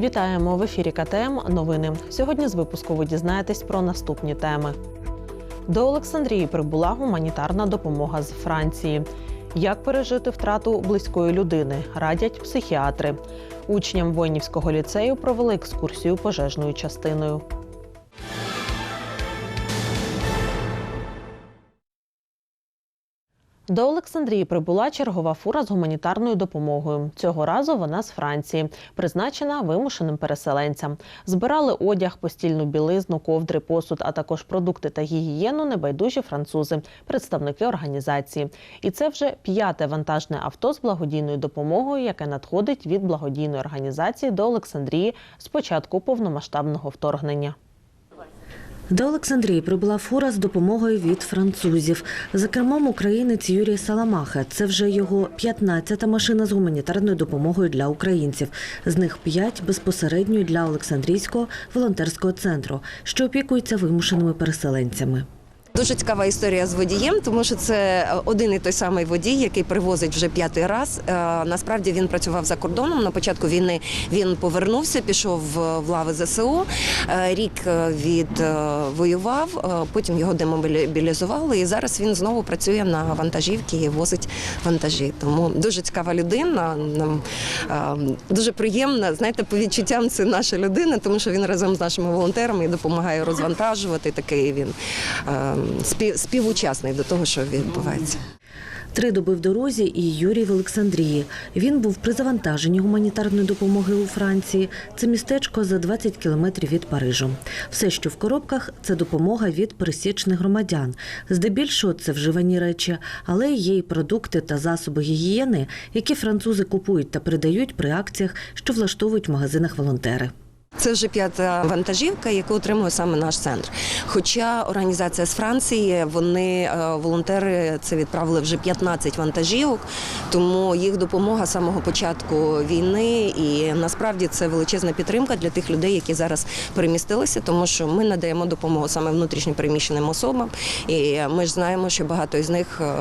Вітаємо в ефірі КТМ. Новини. Сьогодні з випуску ви дізнаєтесь про наступні теми. До Олександрії прибула гуманітарна допомога з Франції. Як пережити втрату близької людини, радять психіатри. Учням воїнівського ліцею провели екскурсію пожежною частиною. До Олександрії прибула чергова фура з гуманітарною допомогою. Цього разу вона з Франції, призначена вимушеним переселенцям. Збирали одяг, постільну білизну, ковдри, посуд, а також продукти та гігієну небайдужі французи, представники організації. І це вже п'яте вантажне авто з благодійною допомогою, яке надходить від благодійної організації до Олександрії з початку повномасштабного вторгнення. До Олександрії прибула фура з допомогою від французів. За кермом українець Юрій Саламаха. Це вже його 15-та машина з гуманітарною допомогою для українців. З них 5 безпосередньо для Олександрійського волонтерського центру, що опікується вимушеними переселенцями. Дуже цікава історія з водієм, тому що це один і той самий водій, який привозить вже п'ятий раз. Е, Насправді він працював за кордоном. На початку війни він повернувся, пішов в лави ЗСУ. Е, Рік від е, воював, е, потім його демобілізували, і зараз він знову працює на вантажівці і возить вантажі. Тому дуже цікава людина. Нам е, дуже приємна. Знаєте, по відчуттям це наша людина, тому що він разом з нашими волонтерами допомагає розвантажувати. Такий він е, спів, співучасний до того, що відбувається. Три доби в дорозі і Юрій в Олександрії. Він був при завантаженні гуманітарної допомоги у Франції. Це містечко за 20 кілометрів від Парижу. Все, що в коробках, це допомога від пересічних громадян. Здебільшого це вживані речі, але є й продукти та засоби гігієни, які французи купують та передають при акціях, що влаштовують в магазинах волонтери. Це вже п'ята вантажівка, яку отримує саме наш центр. Хоча організація з Франції, вони е, волонтери це відправили вже 15 вантажівок, тому їх допомога з самого початку війни, і насправді це величезна підтримка для тих людей, які зараз перемістилися, тому що ми надаємо допомогу саме внутрішньо переміщеним особам. І ми ж знаємо, що багато із них е,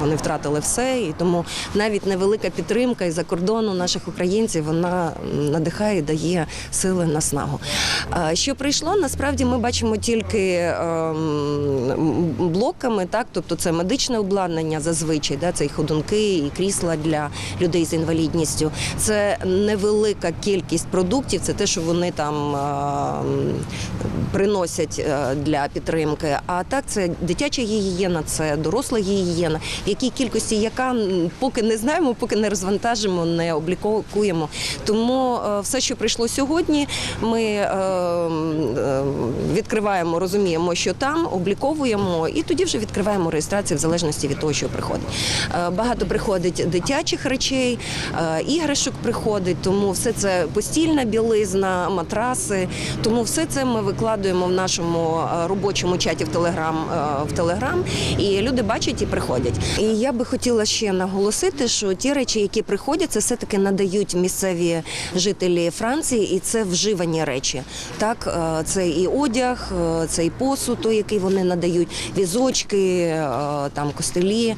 вони втратили все, і тому навіть невелика підтримка із-за кордону наших українців вона надихає і дає сили наснагу. Що прийшло, насправді ми бачимо тільки ем, блоками, так, тобто це медичне обладнання зазвичай, да, це і ходунки, і крісла для людей з інвалідністю. Це невелика кількість продуктів, це те, що вони там ем, приносять е, для підтримки. А так це дитяча гігієна, це доросла гігієна, в якій кількості яка поки не знаємо, поки не розвантажимо, не обліковуємо. Тому е, все, що прийшло сьогодні, ми е, е, відкриваємо, розуміємо, що там обліковуємо, і тоді вже відкриваємо реєстрацію в залежності від того, що приходить. Е, Багато приходить дитячих речей, іграшок приходить, тому все це постільна білизна, матраси. Тому все це ми викладуємо в нашому робочому чаті в Телеграм в Телеграм, і люди бачать і приходять. І я би хотіла ще наголосити, що ті речі, які приходять, це все таки надають місцеві жителі Франції, і це вживані речі. Так, е, це і одяг, е, це і посуд, який вони надають, візочки, е, там костелі,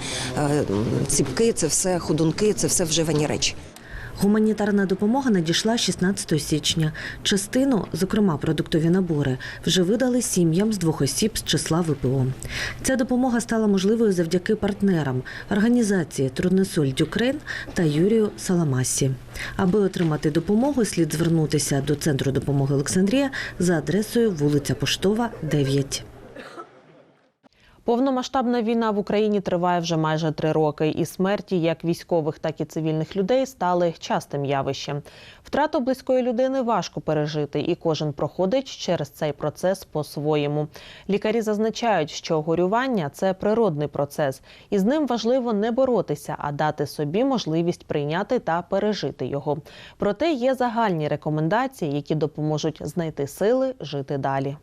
ціпки, це все ходунки, це все вживані речі. Гуманітарна допомога надійшла 16 січня. Частину, зокрема продуктові набори, вже видали сім'ям з двох осіб з числа ВПО. Ця допомога стала можливою завдяки партнерам організації Труднесоль Дюкрен та Юрію Саламасі. Аби отримати допомогу, слід звернутися до центру допомоги Олександрія за адресою вулиця Поштова, 9. Повномасштабна війна в Україні триває вже майже три роки, і смерті як військових, так і цивільних людей стали частим явищем. Втрату близької людини важко пережити, і кожен проходить через цей процес по-своєму. Лікарі зазначають, що горювання це природний процес, і з ним важливо не боротися, а дати собі можливість прийняти та пережити його. Проте є загальні рекомендації, які допоможуть знайти сили жити далі.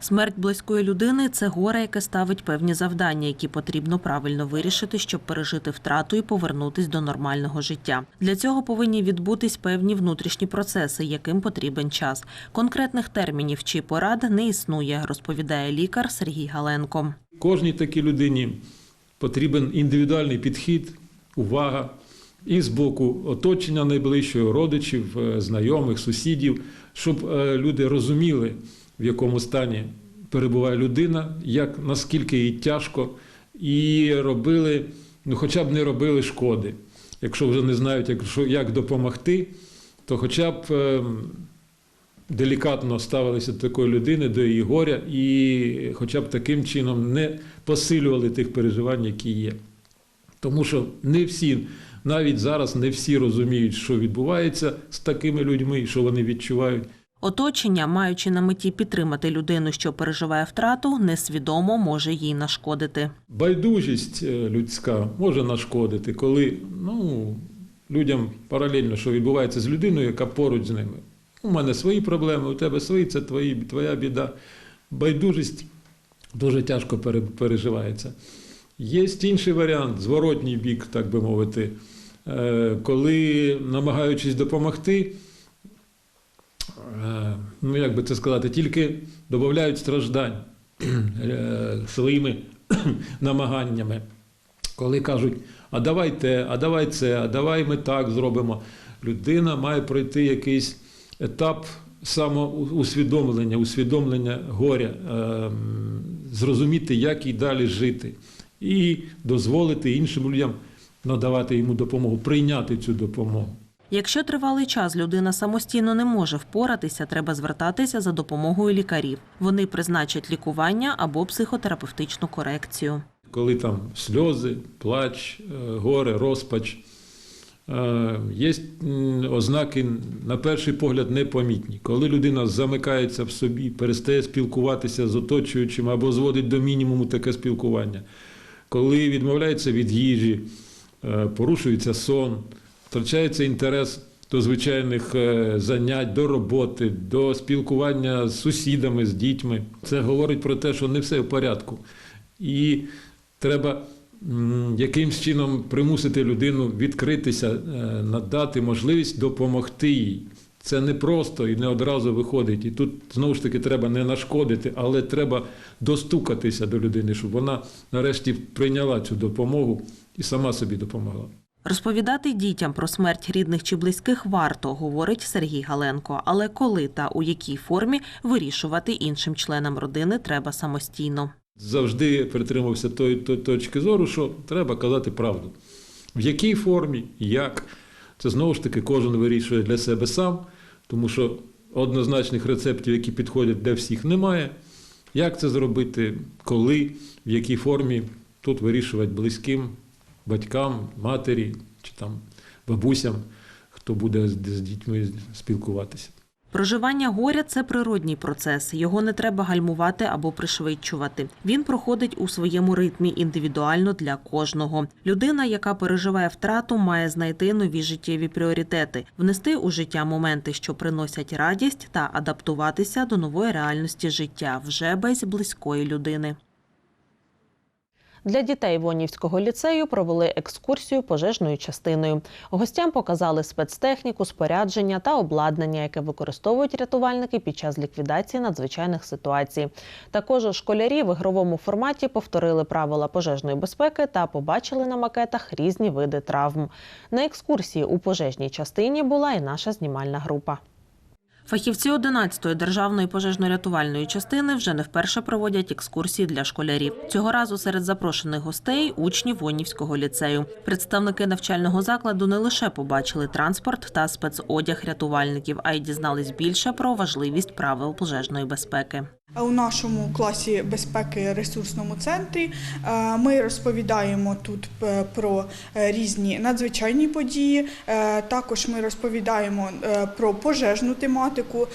Смерть близької людини це горе, яке ставить певні завдання, які потрібно правильно вирішити, щоб пережити втрату і повернутись до нормального життя. Для цього повинні відбутись певні внутрішні процеси, яким потрібен час. Конкретних термінів чи порад не існує, розповідає лікар Сергій Галенко. Кожній такій людині потрібен індивідуальний підхід, увага, і з боку оточення найближчого, родичів, е, знайомих, сусідів, щоб е, люди розуміли, в якому стані перебуває людина, як наскільки їй тяжко, і робили, ну хоча б не робили шкоди. Якщо вже не знають, як, що- як допомогти, то хоча б е, делікатно ставилися до такої людини, до її горя, і хоча б таким чином не посилювали тих переживань, які є. Тому що не всі, навіть зараз не всі розуміють, що відбувається з такими людьми, що вони відчувають. Оточення, маючи на меті підтримати людину, що переживає втрату, несвідомо може їй нашкодити. Байдужість е, людська може нашкодити, коли ну, людям паралельно, що відбувається з людиною, яка поруч з ними. У мене свої проблеми, у тебе свої, це твої, твоя біда. Байдужість дуже тяжко переживається. Є інший варіант, зворотній бік, так би мовити, коли, намагаючись допомогти, е, ну як би це сказати, тільки додають страждань е, своїми намаганнями. Коли кажуть, а давай те, а давай це, а давай ми так зробимо. Людина має пройти якийсь етап самоусвідомлення, усвідомлення горя, зрозуміти, як їй далі жити, і дозволити іншим людям надавати йому допомогу, прийняти цю допомогу. Якщо тривалий час людина самостійно не може впоратися, треба звертатися за допомогою лікарів. Вони призначать лікування або психотерапевтичну корекцію. коли там сльози, плач, е, горе, розпач. е, Є ознаки, на перший погляд, непомітні. Коли людина замикається в собі, перестає спілкуватися з оточуючим або зводить до мінімуму таке спілкування, коли відмовляється від їжі, порушується сон, втрачається інтерес до звичайних е, занять, до роботи, до спілкування з сусідами, з дітьми. Це говорить про те, що не все в порядку. І треба якимсь чином примусити людину відкритися, е, надати можливість допомогти їй. Це не просто і не одразу виходить. І тут знову ж таки треба не нашкодити, але треба достукатися до людини, щоб вона нарешті прийняла цю допомогу і сама собі допомогла. Розповідати дітям про смерть рідних чи близьких варто, говорить Сергій Галенко. Але коли та у якій формі вирішувати іншим членам родини треба самостійно. завжди притримався тої, тої точки зору, що треба казати правду. В якій формі, як, це знову ж таки кожен вирішує для себе сам, тому що однозначних рецептів, які підходять для всіх, немає. Як це зробити, коли, в якій формі, тут вирішувати близьким, батькам, матері чи там бабусям, хто буде з дітьми спілкуватися. Проживання горя це природній процес. Його не треба гальмувати або пришвидшувати. Він проходить у своєму ритмі індивідуально для кожного. Людина, яка переживає втрату, має знайти нові життєві пріоритети, внести у життя моменти, що приносять радість, та адаптуватися до нової реальності життя вже без близької людини. Для дітей Вонівського ліцею провели екскурсію пожежною частиною. Гостям показали спецтехніку, спорядження та обладнання, яке використовують рятувальники під час ліквідації надзвичайних ситуацій. Також школярі в ігровому форматі повторили правила пожежної безпеки та побачили на макетах різні види травм. На екскурсії у пожежній частині була і наша знімальна група. Фахівці 11-ї державної пожежно-рятувальної частини вже не вперше проводять екскурсії для школярів. Цього разу серед запрошених гостей учні Вонівського ліцею. Представники навчального закладу не лише побачили транспорт та спецодяг рятувальників, а й дізнались більше про важливість правил пожежної безпеки. У нашому класі безпеки ресурсному центрі е, ми розповідаємо тут е, про е, різні надзвичайні події. Також ми розповідаємо про пожежну тематику,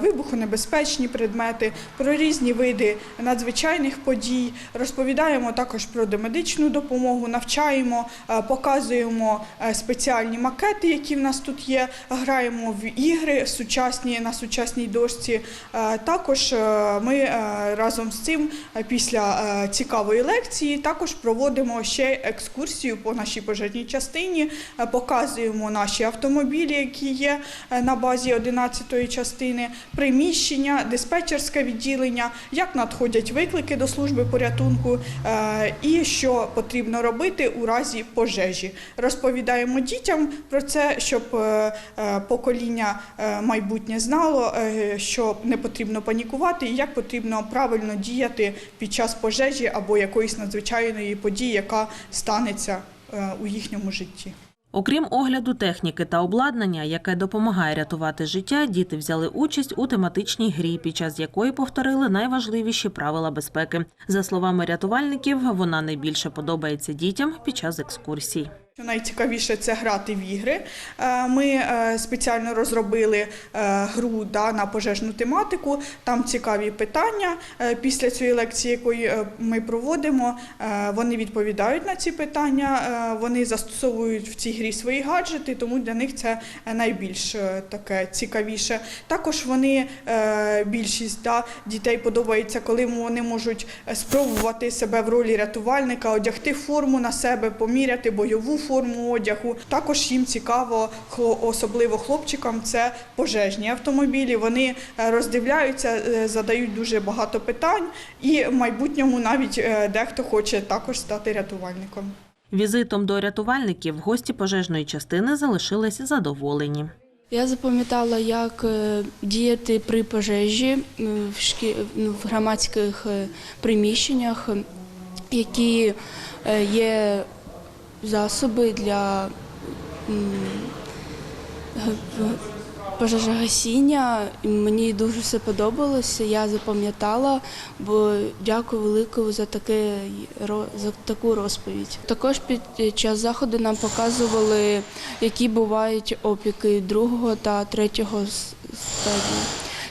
вибухонебезпечні предмети, про різні види надзвичайних подій. Розповідаємо також про домедичну допомогу, навчаємо, показуємо спеціальні макети, які в нас тут є. Граємо в ігри сучасні на сучасній дошці. Також Ми е, разом з цим е, після е, цікавої лекції також проводимо ще екскурсію по нашій пожежній частині, показуємо наші автомобілі, які є на базі 11-ї частини, приміщення, диспетчерське відділення, як надходять виклики до служби порятунку і що потрібно робити у разі пожежі. Розповідаємо дітям про це, щоб покоління майбутнє знало, що не потрібно панікувати і як потрібно правильно діяти під час пожежі або якоїсь надзвичайної події, яка станеться е, у їхньому житті. Окрім огляду техніки та обладнання, яке допомагає рятувати життя, діти взяли участь у тематичній грі, під час якої повторили найважливіші правила безпеки. За словами рятувальників, вона найбільше подобається дітям під час екскурсій. Найцікавіше це грати в ігри. Е, Ми е, спеціально розробили е, гру да, на пожежну тематику. Там цікаві питання. Після цієї лекції, якої ми проводимо, вони відповідають на ці питання. Вони застосовують в цій грі свої гаджети, тому для них це найбільш таке цікавіше. Також вони більшість да, дітей подобається, коли вони можуть спробувати себе в ролі рятувальника, одягти форму на себе, поміряти бойову форму одягу. Також їм цікаво, особливо хлопчикам, це пожежні автомобілі. Вони е, роздивляються, е, задають дуже багато питань, і в майбутньому навіть е, дехто хоче також стати рятувальником. Візитом до рятувальників гості пожежної частини залишились задоволені. Я запам'ятала, як діяти при пожежі в, шкі... ну, в громадських приміщеннях, які є засоби для пожежогасіння. Мені дуже все подобалося. Я запам'ятала, бо дякую велику за таке за таку розповідь. Також під час заходу нам показували, які бувають опіки другого та третього стадії.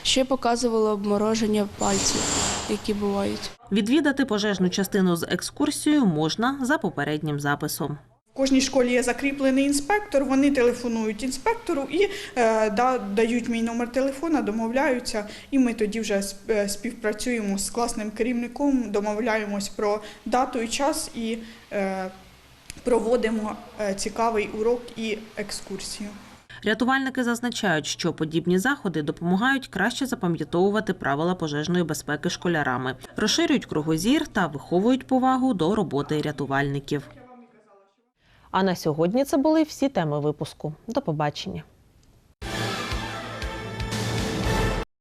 Ще показували обмороження пальців, які бувають. Відвідати пожежну частину з екскурсією можна за попереднім записом. В кожній школі є закріплений інспектор, вони телефонують інспектору і е, да, дають мій номер телефона, домовляються, і ми тоді вже е, співпрацюємо з класним керівником, домовляємось про дату і час і е, проводимо цікавий урок і екскурсію. Рятувальники зазначають, що подібні заходи допомагають краще запам'ятовувати правила пожежної безпеки школярами, розширюють кругозір та виховують повагу до роботи рятувальників. А на сьогодні це були всі теми випуску. До побачення.